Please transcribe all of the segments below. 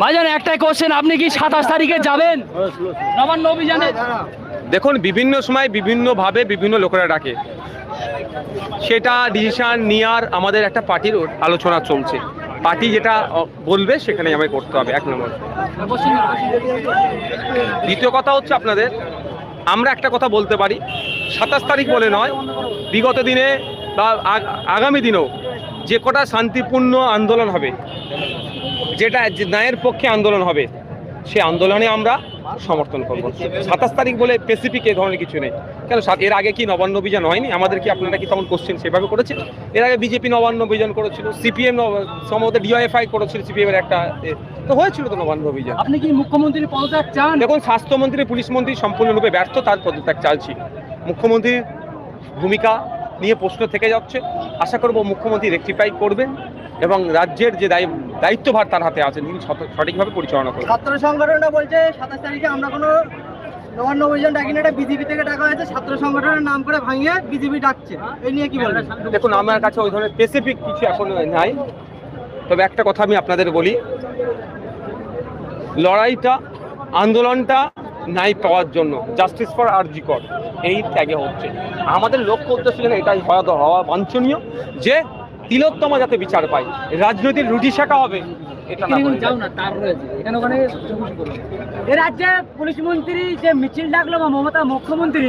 ভাইজান একটাই কোশ্চেন আপনি কি সাতাশ তারিখে যাবেন? নবান্ন অভিযানে? দেখুন, বিভিন্ন সময় বিভিন্নভাবে বিভিন্ন লোকেরা ডাকে। সেটা ডিসিশন নেওয়ার আমাদের একটা পার্টির আলোচনা চলছে। পার্টি যেটা বলবে সেখানে আমায় করতে হবে, এক নম্বর দ্বিতীয় কথা হচ্ছে আপনাদের, আমরা একটা কথা বলতে পারি। সাতাশ তারিখ বলে নয়, বিগত দিনে বা আগামী দিনেও যে কটা শান্তিপূর্ণ আন্দোলন হবে যেটা ন্যায়ের পক্ষে আন্দোলন হবে সে আন্দোলনে আমরা সমর্থন করব। সাতাশ তারিখ বলে স্পেসিফিক এই ধরনের কিছু নেই। কেন এর আগে কি নবান্ন অভিযান হয়নি? আমাদের কি আপনারা কি তখন কোশ্চেন সেভাবে করেছেন? এর আগে বিজেপি নবান্ন অভিযান করেছিল সিপিএম সম্ভবত ডিওএফআই করেছিল সিপিএম এর একটা এ, তো হয়েছিল তো নবান্ন অভিযান। আপনি কি মুখ্যমন্ত্রী পদত্যাগ চান? দেখুন স্বাস্থ্যমন্ত্রী পুলিশ মন্ত্রী সম্পূর্ণরূপে ব্যর্থ তার পদত্যাগ চালছি। মুখ্যমন্ত্রীর ভূমিকা নিয়ে প্রশ্ন থেকে যাচ্ছে। আশা করব মুখ্যমন্ত্রী রেকটিফাই করবেন এবং রাজ্যের যে দায়ি- দায়িত্বভার তার হাতে আছে তিনি সঠ- সঠিকভাবে পরিচালনা করবেন। ছাত্র সংগঠনটা বলছে সাতাশ তারিখে আমরা কোনো নবান্ন অভিযান ডাকি না এটা বিজেপি থেকে ডাকা হয়েছে ছাত্র সংগঠনের নাম করে ভাঙিয়ে বিজেপি ডাকছে। এই নিয়ে কি বলবেন? দেখুন আমার কাছে ওই ধরনের স্পেসিফিক কিছু এখন নাই। তবে একটা কথা আমি আপনাদের বলি লড়াইটা আন্দোলনটা নাই পাওয়ার জন্য জাস্টিস ফর আর জি কর এই ত্যাগে হচ্ছে। আমাদের লক্ষ্য উদ্দেশ্য যেন এটাই হওয়া হওয়া বাঞ্ছনীয় যে তিলোত্তমা যাতে বিচার পায়, রাজনৈতিক রুটি শেখা হবে এ রাজ্যে পুলিশ মন্ত্রী যে মিছিল ডাকলো বা মমতা মুখ্যমন্ত্রী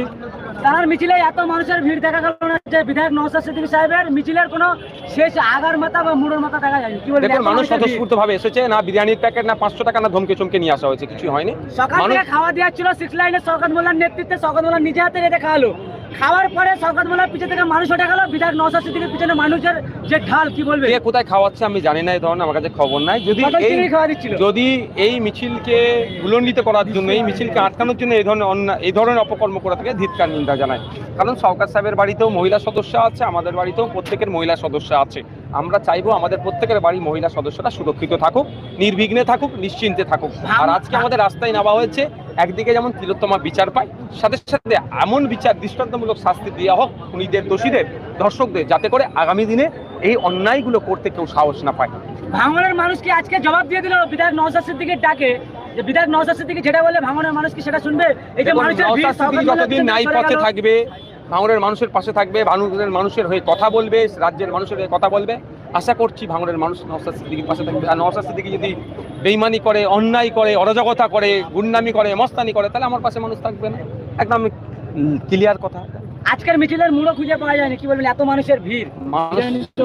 তার মিছিলে এত মানুষের ভিড় দেখা গেল না যে বিধায়ক সিদ্দিকী সাহেবের মিছিলের কোনো শেষ আগার মাথা বা মুড়োর মাথা দেখা যায়নি। কি বলবেন মানুষ। স্বতঃস্ফূর্ত ভাবে এসেছে না বিরিয়ানির প্যাকেট না পাঁচশো টাকা না ধমকে চমকে নিয়ে আসা হয়েছে কিছু হয়নি। সকাল থেকে খাওয়া দেওয়া ছিল সিক্স লাইনে শওকত মোল্লার নেতৃত্বে শওকত মোল্লা নিজে হাতে রেঁধে খাওয়ালো খাওয়ার পরে শওকত মোল্লার পিছনে থেকে মানুষ উঠে গেল বিধায়ক নওশাদ সিদ্দিকীর পিছনে মানুষের যে ঢাল কি বলবে? কে কোথায় খাওয়াচ্ছে আমি জানি না এই ধরনের আমার কাছে খবর নাই। যদি? যদি এই মিছিলকে ভুলণ্ডিত করার জন্য এই মিছিলকে আটকানোর জন্য এই ধরনের অন্যায় এই ধরনের অপকর্ম করা থেকে ধিৎকার নিন্দা জানায়। কারণ সরকার সাহেবের বাড়িতেও মহিলা সদস্য আছে আমাদের বাড়িতেও প্রত্যেকের মহিলা সদস্য আছে। আমরা চাইব আমাদের প্রত্যেকের বাড়ি মহিলা সদস্যরা সুরক্ষিত থাকুক নির্বিঘ্নে থাকুক নিশ্চিন্তে থাকুক। আর আজকে আমাদের রাস্তায় নেওয়া হয়েছে একদিকে যেমন তিলোত্তমা বিচার পায় সাথে সাথে এমন বিচার দৃষ্টান্তমূলক শাস্তি দেওয়া হোক খুনিদের দোষীদের ধর্ষকদের যাতে করে আগামী দিনে এই অন্যায়গুলো করতে কেউ সাহস না পায়। ভাঙনের মানুষ কি আজকে জবাব দিয়ে দিল বিধায়ক নওশাদ সিদ্দিকীর ডাকে। যে বিধায়ক সিদ্দিকী যেটা বলে ভাঙনের মানুষ কি সেটা শুনবে। এই যে মানুষের যতদিন সরে পথে থাকবে ভাঙড়ের মানুষের পাশে থাকবে ভাঙড়ের মানুষের হয়ে কথা বলবে রাজ্যের মানুষের হয়ে কথা বলবে। আশা করছি ভাঙড়ের মানুষ নওশাদ সিদ্দিকীর পাশে থাকবে। আর নওশাদ সিদ্দিকী যদি বেইমানি করে অন্যায় করে অরাজকতা করে গুন্ডামি করে মস্তানি করে তাহলে আমার পাশে মানুষ থাকবে না একদম ক্লিয়ার কথা আজকের মিছিলের মূল খুঁজে পাওয়া যায়নি কি বলবেন এত মানুষের ভিড়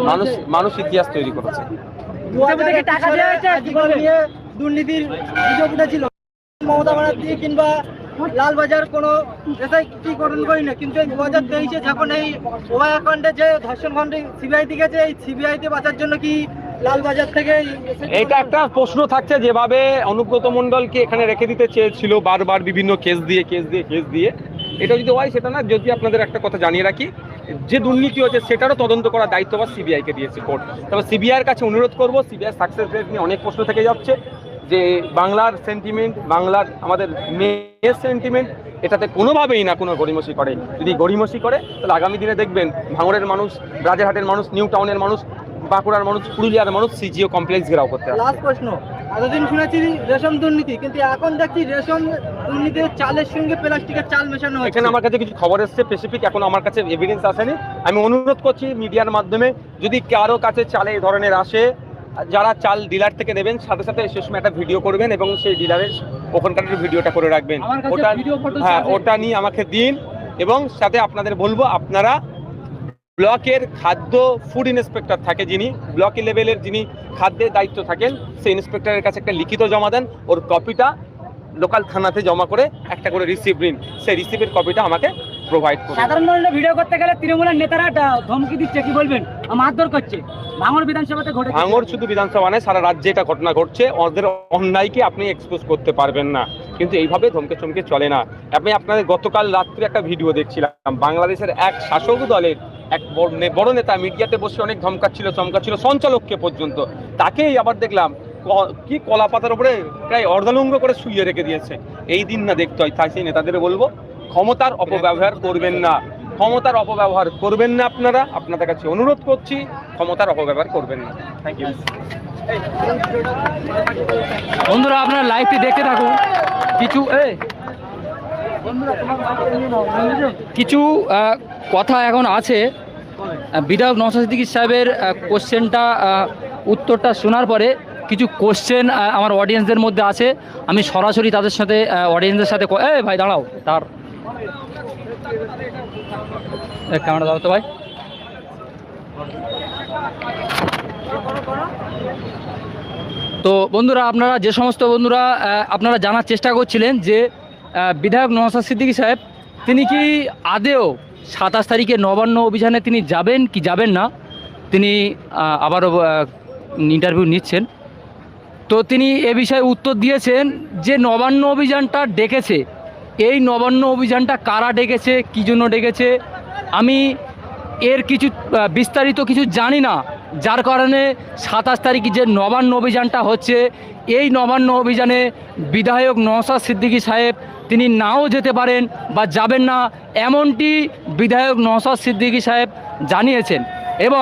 মানুষ মানুষ ইতিহাস তৈরি করেছে দুর্নীতির অভিযোগ উঠেছিল মমতা ব্যানার্জি কিংবা লালবাজার কোনো এটাই কি গঠন করি না কিন্তু দু হাজার তেইশে যখন এই ওভারখণ্ডে যে ধর্ষণ খণ্ডে সিবিআই দিকেছে এই সিবিআইতে বাঁচার জন্য কি লালবাজার থেকে এটা একটা প্রশ্ন থাকছে যেভাবে অনুব্রত মণ্ডলকে এখানে রেখে দিতে চেয়েছিল বারবার বিভিন্ন কেস দিয়ে কেস দিয়ে কেস দিয়ে। এটা যদি হয় সেটা না যদি আপনাদের একটা কথা জানিয়ে রাখি যে দুর্নীতি হচ্ছে সেটারও তদন্ত করার দায়িত্ব বা সিবিআইকে দিয়েছে কোর্ট। তবে সিবিআইয়ের কাছে অনুরোধ করব সিবিআই সাকসেস রেট নিয়ে অনেক প্রশ্ন থেকে যাচ্ছে। যে বাংলার সেন্টিমেন্ট বাংলার আমাদের মেয়ের সেন্টিমেন্ট এটাতে কোনোভাবেই না কোনো গড়িমসি করে। যদি গড়িমসি করে তাহলে আগামী দিনে দেখবেন ভাঙড়ের মানুষ রাজারহাটের মানুষ নিউ টাউনের মানুষ বাঁকুড়ার মানুষ পুরুলিয়ার মানুষ সিজিও কমপ্লেক্স ঘেরাও করতে লাস্ট প্রশ্ন। এতদিন শুনেছি রেশম দুর্নীতি কিন্তু এখন দেখছি রেশম দুর্নীতির চালের সঙ্গে প্লাস্টিকের চাল মেশানো হচ্ছে। এখানে আমার কাছে কিছু খবর এসছে স্পেসিফিক এখন আমার কাছে এভিডেন্স আসেনি। আমি অনুরোধ করছি মিডিয়ার মাধ্যমে যদি কারও কাছে চালে এই ধরনের আসে যারা চাল ডিলার থেকে নেবেন সাথে সাথে সে সময় একটা ভিডিও করবেন এবং সেই ডিলারের ওখানকার ভিডিওটা করে রাখবেন। ওটা হ্যাঁ ওটা নিয়ে আমাকে দিন এবং সাথে আপনাদের বলব আপনারা ব্লকের খাদ্য ফুড ইন্সপেক্টর থাকে যিনি ব্লক লেভেলের যিনি খাদ্যের দায়িত্ব থাকেন সেই ইন্সপেক্টরের কাছে একটা লিখিত জমা দেন ওর কপিটা লোকাল থানাতে জমা করে একটা করে রিসিভ নিন সেই রিসিভের কপিটা আমাকে প্রোভাইড করুন। সাধারণ মানুষ ভিডিও করতে গেলে তৃণমূলের নেতারা ধমকি দিচ্ছে কি বলবেন? মারধর করছে। ভাঙড় বিধানসভাতে ঘটেছে। ভাঙর শুধু বিধানসভা নয় সারা রাজ্যে এটা ঘটনা ঘটছে। ওদের অন্যায়কে আপনি এক্সপোজ করতে পারবেন না। কিন্তু এইভাবে ধমকে চমকে চলে না। আমি আপনাদের গতকাল রাত্রে একটা ভিডিও দেখছিলাম। বাংলাদেশের এক শাসক দলের এক বড় নেতা মিডিয়াতে বসে অনেক ধমকাচ্ছিল চমকাচ্ছিল সঞ্চালককে পর্যন্ত। তাকেই আবার দেখলাম ক- কি কলা পাতার উপরে প্রায় অর্ধালঙ্গ করে শুইয়ে রেখে দিয়েছে। এই দিন না দেখতে হয় তাই সেই নেতাদের বলব ক্ষমতার অপব্যবহার করবেন না। ক্ষমতার অপব্যবহার করবেন না আপনারা। আপনাদের কাছে অনুরোধ করছি, ক্ষমতার অপব্যবহার করবেন না। থ্যাংক ইউ বন্ধুরা, আপনারা লাইভটি দেখতে থাকুন। কিছু এ কিছু কথা এখন আছে। বিধায়ক নওশাদ সাহেবের কোশ্চেনটা উত্তরটা শোনার পরে কিছু কোশ্চেন আমার অডিয়েন্সদের মধ্যে আছে। আমি সরাসরি তাদের সাথে অডিয়েন্সদের সাথে এই ভাই, দাঁড়াও, তার ক্যামেরা দাও তো ভাই। তো বন্ধুরা, আপনারা যে সমস্ত বন্ধুরা আপনারা জানার চেষ্টা করছিলেন যে বিধায়ক নওশাদ সিদ্দিকী সাহেব, তিনি কি আদেও সাতাশ তারিখে নবান্ন অভিযানে তিনি যাবেন কি যাবেন না? তিনি আবারও ইন্টারভিউ নিচ্ছেন। তো তিনি এ বিষয়ে উত্তর দিয়েছেন যে, নবান্ন অভিযানটা ডেকেছে। এই নবান্ন অভিযানটা কারা ডেকেছে, কী জন্য ডেকেছে, আমি এর কিছু বিস্তারিত কিছু জানি না। যার কারণে সাতাশ তারিখে যে নবান্ন অভিযানটা হচ্ছে, এই নবান্ন অভিযানে বিধায়ক নওশাদ সিদ্দিকী সাহেব, তিনি নাও যেতে পারেন বা যাবেন না, এমনটি বিধায়ক নওশাদ সিদ্দিকী সাহেব জানিয়েছেন। এবং